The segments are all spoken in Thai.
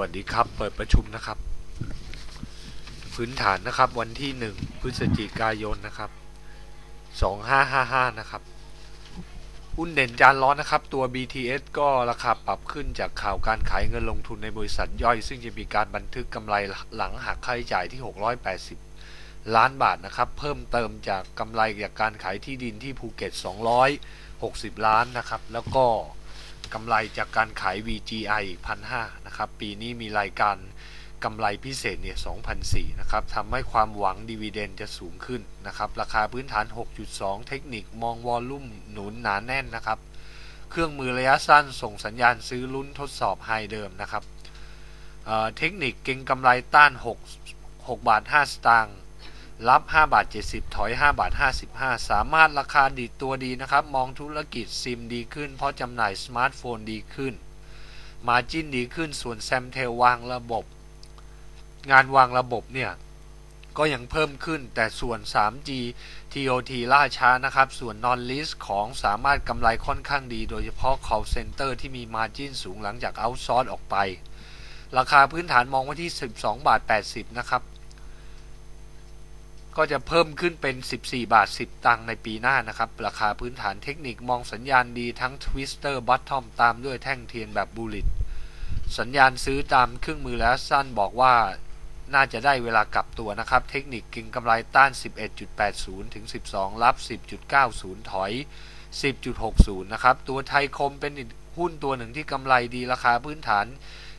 วัสดีครับ เปิดประชุมนะครับ พื้นฐานนะครับ วันที่1พฤศจิกายนนะครับ2555นะครับหุ้นเด่นจานร้อนนะครับ ตัว BTS ก็ราคาปรับขึ้นจากข่าวการขายเงินลงทุนในบริษัทย่อย ซึ่งจะมีการบันทึกกำไรหลังหักค่าใช้จ่ายที่ 680 ล้านบาทนะครับ เพิ่มเติมจากกำไรจากการขายที่ดินที่ภูเก็ต 260 ล้านนะครับ แล้วก็ กำไรจากการขาย VGI อีก1,500นะครับ ปีนี้มีรายการกำไรพิเศษเนี่ย2,004นะครับทำให้ความหวังดีเวเดนจะสูงขึ้นนะครับ ราคาพื้นฐาน 6.2 เทคนิคมองวอลลุ่มหนุนหนาแน่นนะครับ เครื่องมือระยะสั้นส่งสัญญาณซื้อลุ้นทดสอบไฮเดิมนะครับเเทคนิคเก่งกำไรต้าน 6 6บาท5สตางค์ รับ 5 บาท 70 ถอย 5 บาท 55 สามารถราคาดีตัวดีนะครับ มองธุรกิจซิมดีขึ้น เพราะจำหน่ายสมาร์ทโฟนดีขึ้น มาจิ้นดีขึ้น ส่วนแซมเทลวางระบบ งานวางระบบเนี่ย ก็ยังเพิ่มขึ้น แต่ส่วน 3G TOT ล่าช้านะครับ ส่วน non list ของสามารถกำไรค่อนข้างดี โดยเฉพาะ call center ที่มี margin สูงหลังจาก outsource ออกไป ราคาพื้นฐานมองไว้ที่ 12 บาท 80 นะครับ ก็จะเพิ่มขึ้นเป็น 14 บาท 10 ตังค์ในปีหน้านะครับ ราคาพื้นฐานเทคนิคมองสัญญาณดีทั้ง Twister Bottom ตามด้วยแท่งเทียนแบบบูลิตสัญญาณซื้อตามเครื่องมือแล้วสั้นบอกว่าน่าจะได้เวลากลับตัวนะครับ เทคนิคกิงกำไรต้าน 11.80 ถึง 12 รับ 10.90 ถอย 10.60 นะครับ ตัวไทยคมเป็นหุ้นตัวหนึ่งที่กำไรดีราคาพื้นฐาน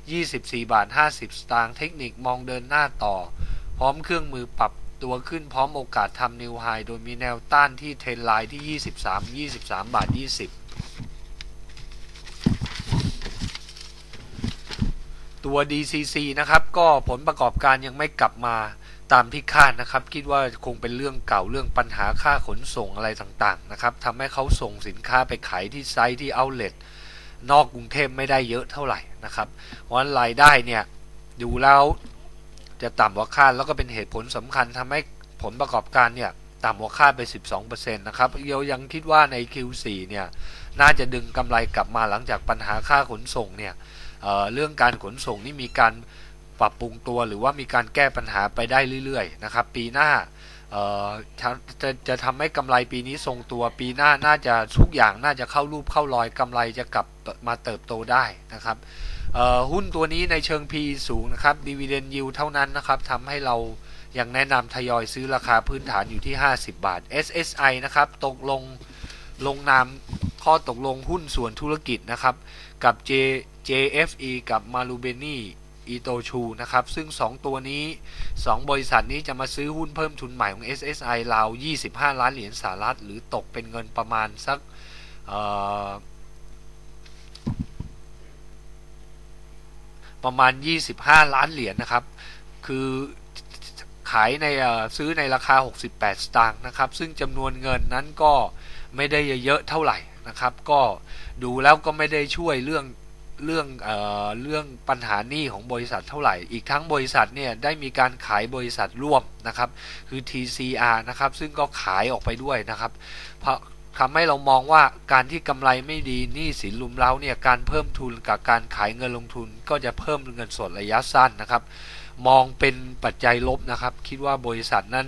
24 บาท 50 สตางค์ เทคนิคมองเดินหน้าต่อ พร้อมเครื่องมือปรับ ตัวขึ้นพร้อมโอกาสทำนิวไฮโดยมีแนวต้านที่เทรนไลน์ที่ 23 23 บาท 20 ตัว DCC นะครับ ก็ผลประกอบการยังไม่กลับมาตามที่คาดนะครับ คิดว่าคงเป็นเรื่องเก่าเรื่องปัญหาค่าขนส่งอะไรต่างๆนะครับทำให้เขาส่งสินค้าไปขายที่ไซต์ที่เอาเลทนอกกรุงเทพไม่ได้เยอะเท่าไหร่นะครับเพราะรายได้เนี่ยดูแล้ว จะต่ำกว่าคาดแล้วก็เป็นเหตุผลสำคัญทำให้ผลประกอบการเนี่ยต่ำกว่าคาดไป 12%นะครับเยวยังคิดว่าใน Q4 เนี่ยน่าจะดึงกำไรกลับมาหลังจากปัญหาค่าขนส่งเนี่ยเเรื่องการขนส่งนี่มีการปรับปรุงตัวหรือว่ามีการแก้ปัญหาไปได้เรื่อยๆนะครับปีหน้าจะจะทำให้กำไรปีนี้ทรงตัวปีหน้าน่าจะทุกอย่างน่าจะเข้ารูปเข้ารอยกำไรจะกลับมาเติบโตได้นะครับ หุ้นตัวนี้ในเชิง P สูงนะครับ Dividend Yield เท่านั้นนะครับทำให้เรายังแนะนำทยอยซื้อราคาพื้นฐานอยู่ที่ 50 บาท SSI นะครับตกลงลงนามข้อตกลงหุ้นส่วนธุรกิจนะครับ กับ J JFE กับ m a r u b e n i อีโตชูนะครับ ซึ่ง 2 ตัวนี้ 2 บริษัทนี้จะมาซื้อหุ้นเพิ่มทุนใหม่ของ SSI ราว 25 ล้านเหรียญสหรัฐ หรือตกเป็นเงินประมาณสัก ประมาณ 25 ล้านเหรียญนนะครับ คือขายในซื้อในราคา 68 สตางค์นะครับ ซึ่งจำนวนเงินนั้นก็ไม่ได้เยอะเท่าไหร่นะครับ ก็ดูแล้วก็ไม่ได้ช่วยเรื่องเรื่องเออเรื่องปัญหาหนี้ของบริษัทเท่าไหร่ อีกทั้งบริษัทเนี่ยได้มีการขายบริษัทร่วมนะครับ คือ TCR นะครับ ซึ่งก็ขายออกไปด้วยนะครับเพราะ ทำให้เรามองว่าการที่กำไรไม่ดีหนี้สินลุมเล้าเนี่ยการเพิ่มทุนกับการขายเงินลงทุน ก็จะเพิ่มเงินสดระยะสั้นนะครับ มองเป็นปัจจัยลบนะครับ คิดว่าบริษัทนั้น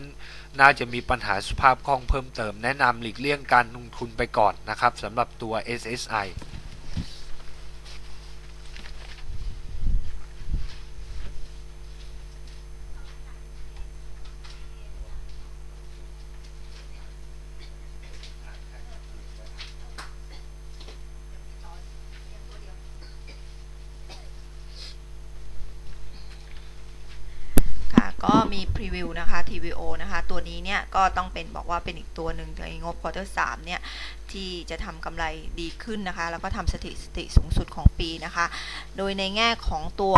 น่าจะมีปัญหาสภาพคล่องเพิ่มเติม แนะนำหลีกเลี่ยงการลงทุนไปก่อนนะครับสำหรับตัว SSI ก็มีพรีวิวนะคะ TVO นะคะ ตัวนี้เนี่ยก็ต้องเป็นบอกว่าเป็นอีกตัวหนึ่งในงบควอเตอร์สเนี่ยที่จะทำกำไรดีขึ้นนะคะ แล้วก็ทำสถิติสูงสุดของปีนะคะ โดยในแง่ของตัว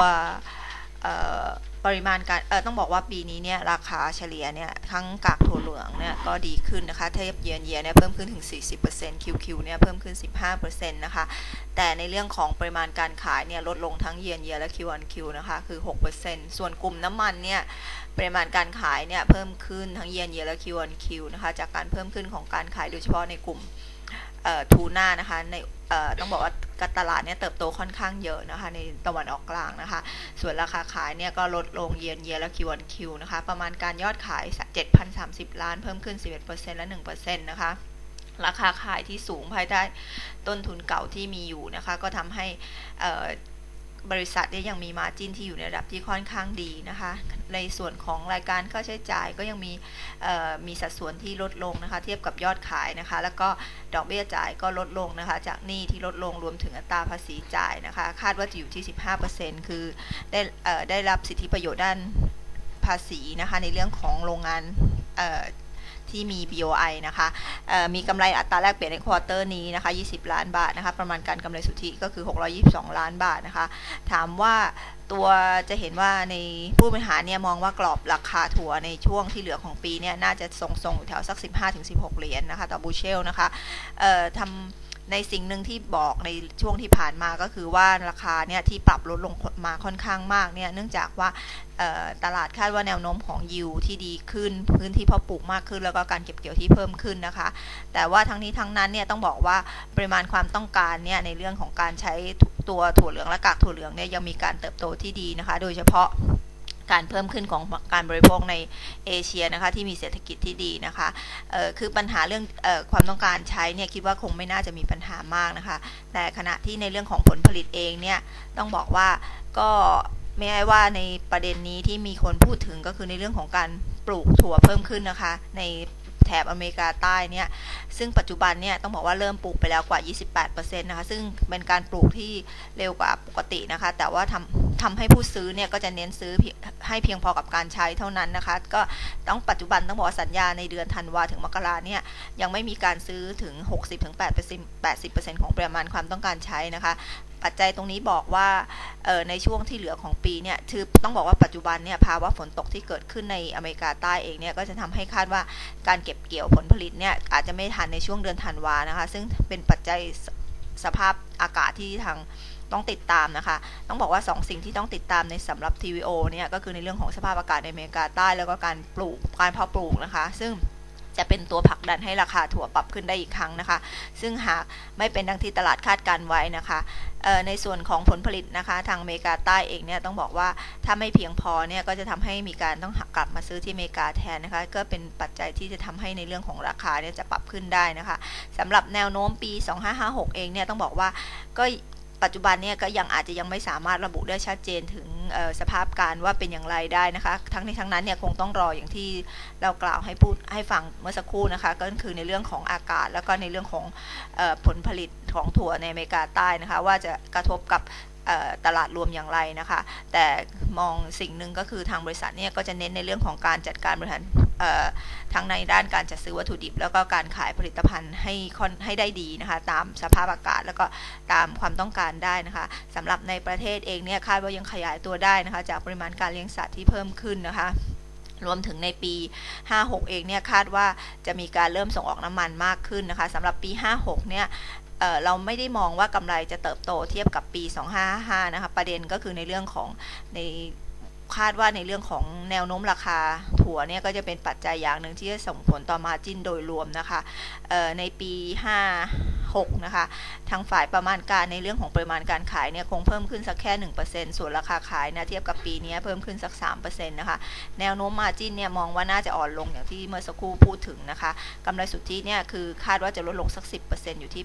ปริมาณการต้องบอกว่าปีนี้เนี่ยราคาเฉลี่ยเนี่ยทั้งกากถั่วเหลืองเนี่ยก็ดีขึ้นนะคะเทียบเยียนเยียเนี่ยเพิ่มขึ้นถึง 40% QQ เนี่ยเพิ่มขึ้น 15%นะคะแต่ในเรื่องของปริมาณการขายเนี่ยลดลงทั้งเยียนเยียและ Q1Q นะคะคือ 6%ส่วนกลุ่มน้ำมันเนี่ยปริมาณการขายเนี่ยเพิ่มขึ้นทั้งเยียนเยียและ Q1Q นะคะจากการเพิ่มขึ้นของการขายโดยเฉพาะในกลุ่ม ทูน่านะคะในต้องบอกว่ากตลาดเนี่ยเติบโตค่อนข้างเยอะนะคะ ในตะวันออกกลางนะคะ ส่วนราคาขายเนี่ยก็ลดลงเยียนเยียและคิวันคิวนะคะ ประมาณการยอดขาย 7,030 ล้านเพิ่มขึ้น 11%และ 1%นะคะราคาขายที่สูงภายใต้ต้นทุนเก่าที่มีอยู่นะคะ ก็ทำให้ บริษัทเนี่ยยังมีมาจินที่อยู่ในระดับที่ค่อนข้างดีนะคะ ในส่วนของรายการค่าใช้จ่ายก็ยังมีมีสัดส่วนที่ลดลงนะคะ เทียบกับยอดขายนะคะ แล้วก็ดอกเบี้ยจ่ายก็ลดลงนะคะ จากหนี้ที่ลดลงรวมถึงอัตราภาษีจ่ายนะคะ คาดว่าจะอยู่ที่ 15%คือได้ได้รับสิทธิประโยชน์ด้านภาษีนะคะ ในเรื่องของโรงงาน ที่มี BOI นะคะมีกำไรอัตราแลกเปลี่ยนในควอเตอร์นี้นะคะ 20 ล้านบาทนะคะ ประมาณการกำไรสุทธิก็คือ 622 ล้านบาทนะคะ ถามว่าตัวจะเห็นว่าในผู้บริหารเนี่ยมองว่ากรอบราคาถั่วในช่วงที่เหลือของปีเนี่ยน่าจะทรงๆอยู่แถวสัก 15-16 เหรียญนนะคะ ต่อบูเชลนะคะทำ ในสิ่งหนึ่งที่บอกในช่วงที่ผ่านมาก็คือว่าราคาเนี่ยที่ปรับลดลงมาค่อนข้างมากเนี่ยเนื่องจากว่าตลาดคาดว่าแนวโน้มของยิวที่ดีขึ้น พื้นที่เพาะปลูกมากขึ้น แล้วก็การเก็บเกี่ยวที่เพิ่มขึ้นนะคะ แต่ว่าทั้งนี้ทั้งนั้นเนี่ยต้องบอกว่าปริมาณความต้องการเนี่ยในเรื่องของการใช้ตัวถั่วเหลืองและกากถั่วเหลืองเนี่ยยังมีการเติบโตที่ดีนะคะ โดยเฉพาะ การเพิ่มขึ้นของการบริโภคในเอเชียนะคะที่มีเศรษฐกิจที่ดีนะคะคือปัญหาเรื่องอความต้องการใช้เนี่ยคิดว่าคงไม่น่าจะมีปัญหามากนะคะ แต่ขณะที่ในเรื่องของผลผลิตเองเนี่ยต้องบอกว่าก็ไม่ใช่ว่าในประเด็นนี้ที่มีคนพูดถึงก็คือในเรื่องของการปลูกถั่วเพิ่มขึ้นนะคะ ในแถบอเมริกาใต้เนี่ย ซึ่งปัจจุบันเนี่ยต้องบอกว่าเริ่มปลูกไปแล้วกว่า 28%นะคะ ซึ่งเป็นการปลูกที่เร็วกว่าปกตินะคะ แต่ว่าทำ ทำให้ผู้ซื้อเนี่ยก็จะเน้นซื้อให้เพียงพอกับการใช้เท่านั้นนะคะ ก็ต้องปัจจุบันต้องบอกสัญญาในเดือนธันวาถึงมกราเนี่ยยังไม่มีการซื้อถึง 60-80%ของปริมาณความต้องการใช้นะคะปัจจัยตรงนี้บอกว่าในช่วงที่เหลือของปีเนี่ยคือต้องบอกว่าปัจจุบันเนี่ยภาวะฝนตกที่เกิดขึ้นในอเมริกาใต้เองเนี่ยก็จะทำให้คาดว่าการเก็บเกี่ยวผลผลิตเนี่ยอาจจะไม่ทันในช่วงเดือนธันวานะคะ ซึ่งเป็นปัจจัยสภาพอากาศที่ทาง ต้องติดตามนะคะ ต้องบอกว่า 2 สิ่งที่ต้องติดตามในสำหรับ TVO เนี่ยก็คือในเรื่องของสภาพอากาศในอเมริกาใต้แล้วก็การปลูกการเพาะปลูกนะคะ ซึ่งจะเป็นตัวผลักดันให้ราคาถั่วปรับขึ้นได้อีกครั้งนะคะ ซึ่งหากไม่เป็นดังที่ตลาดคาดการไว้นะคะในส่วนของผลผลิตนะคะ ทางอเมริกาใต้เองเนี่ยต้องบอกว่าถ้าไม่เพียงพอเนี่ยก็จะทำให้มีการต้องกลับมาซื้อที่อเมริกาแทนนะคะ ก็เป็นปัจจัยที่จะทำให้ในเรื่องของราคาเนี่ยจะปรับขึ้นได้นะคะสำหรับแนวโน้มปี 2556 เองเนี่ยต้องบอกว่าก็ ปัจจุบันเนี่ยก็ยังอาจจะยังไม่สามารถระบุได้ชัดเจนถึงสภาพการว่าเป็นอย่างไรได้นะคะ ทั้งในทั้งนั้นเนี่ยคงต้องรออย่างที่เรากล่าวให้พูดให้ฟังเมื่อสักครู่นะคะ ก็คือในเรื่องของอากาศ แล้วก็ในเรื่องของผลผลิตของถั่วในอเมริกาใต้นะคะ ว่าจะกระทบกับตลาดรวมอย่างไรนะคะ แต่มองสิ่งหนึ่งก็คือทางบริษัทเนี่ยก็จะเน้นในเรื่องของการจัดการบริหาร ทั้งในด้านการจัดซื้อวัตถุดิบ แล้วก็การขายผลิตภัณฑ์ให้ให้ได้ดีนะคะ ตามสภาพอากาศแล้วก็ตามความต้องการได้นะคะสำหรับในประเทศเองเนี่ยคาดว่ายังขยายตัวได้นะคะ จากปริมาณการเลี้ยงสัตว์ที่เพิ่มขึ้นนะคะรวมถึงในปี 56 เองเนี่ยคาดว่าจะมีการเริ่มส่งออกน้ำมันมากขึ้นนะคะสำหรับปี 56 เนี่ยเราไม่ได้มองว่ากำไรจะเติบโตเทียบกับปี 2555 นะคะ ประเด็นก็คือในเรื่องของใน คาดว่าในเรื่องของแนวโน้มราคาถั่วเนี่ยก็จะเป็นปัจจัยอย่างหนึ่งที่จะส่งผลต่อมาจินโดยรวมนะคะในปี 56 นะคะ ทางฝ่ายประมาณการในเรื่องของปริมาณการขายเนี่ยคงเพิ่มขึ้นสักแค่ 1%ส่วนราคาขายนะเทียบกับปีนี้เพิ่มขึ้นสัก 3%นะคะ แนวโน้มมาจินเนี่ยมองว่าน่าจะอ่อนลงอย่างที่เมื่อสักครู่พูดถึงนะคะกำไรสุทธิเนี่ยคือคาดว่าจะลดลงสัก 10%อยู่ที่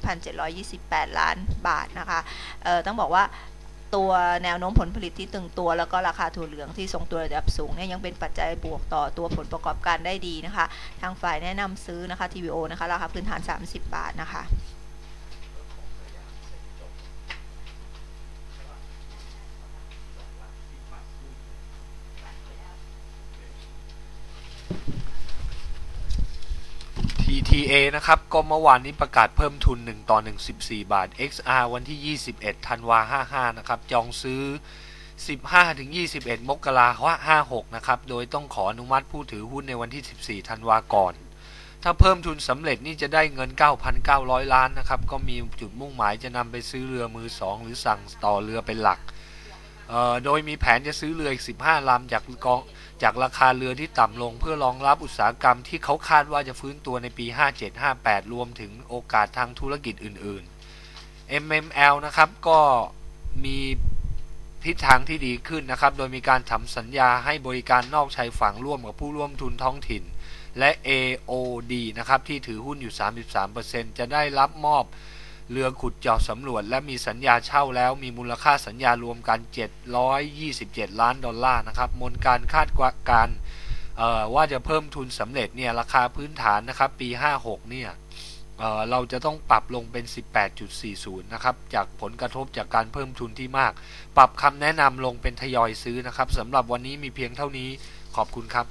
1,728 ล้านบาทนะคะต้องบอกว่า ตัวแนวโน้มผลผลิตที่ตึงตัว แล้วก็ราคาถั่วเหลืองที่ทรงตัวระดับสูงเนี่ยยังเป็นปัจจัยบวกต่อตัวผลประกอบการได้ดีนะคะ ทางฝ่ายแนะนำซื้อนะคะ TVO นะคะราคาพื้นฐาน 30 บาทนะคะ TA นะครับ ก็เมื่อวานนี้ประกาศเพิ่มทุน 1 ต่อ 1 14 บาท XR วันที่ 21ธันวา55 นะครับ จองซื้อ 15 ถึง 21 มกราคม56 นะครับ โดยต้องขออนุมัติผู้ถือหุ้นในวันที่ 14ธันวาก่อน ถ้าเพิ่มทุนสำเร็จนี่จะได้เงิน 9,900 ล้านนะครับ ก็มีจุดมุ่งหมายจะนำไปซื้อเรือมือ 2 หรือสั่งต่อเรือเป็นหลัก โดยมีแผนจะซื้อเรืออีก 15 ลำจากกองจากราคาเรือที่ต่ำลงเพื่อรองรับอุตสาหกรรมที่เขาคาดว่าจะฟื้นตัวในปี 57-58 รวมถึงโอกาสทางธุรกิจอื่น ๆ MML นะครับก็มีทิศทางที่ดีขึ้นนะครับ โดยมีการทำสัญญาให้บริการนอกชายฝั่งร่วมกับผู้ร่วมทุนท้องถิ่น และ AOD นะครับที่ถือหุ้นอยู่ 33%จะได้รับมอบ เรือขุดเจาะสำรวจและมีสัญญาเช่าแล้วมีมูลค่าสัญญารวมกัน 727 ล้านดอลลาร์นะครับมนการคาดการว่าจะเพิ่มทุนสำเร็จเนี่ยราคาพื้นฐานนะครับปี 56 เนี่ยเเราจะต้องปรับลงเป็น 18.40 นะครับ จากผลกระทบจากการเพิ่มทุนที่มาก ปรับคำแนะนำลงเป็นทยอยซื้อนะครับสำหรับวันนี้มีเพียงเท่านี้ขอบคุณครับ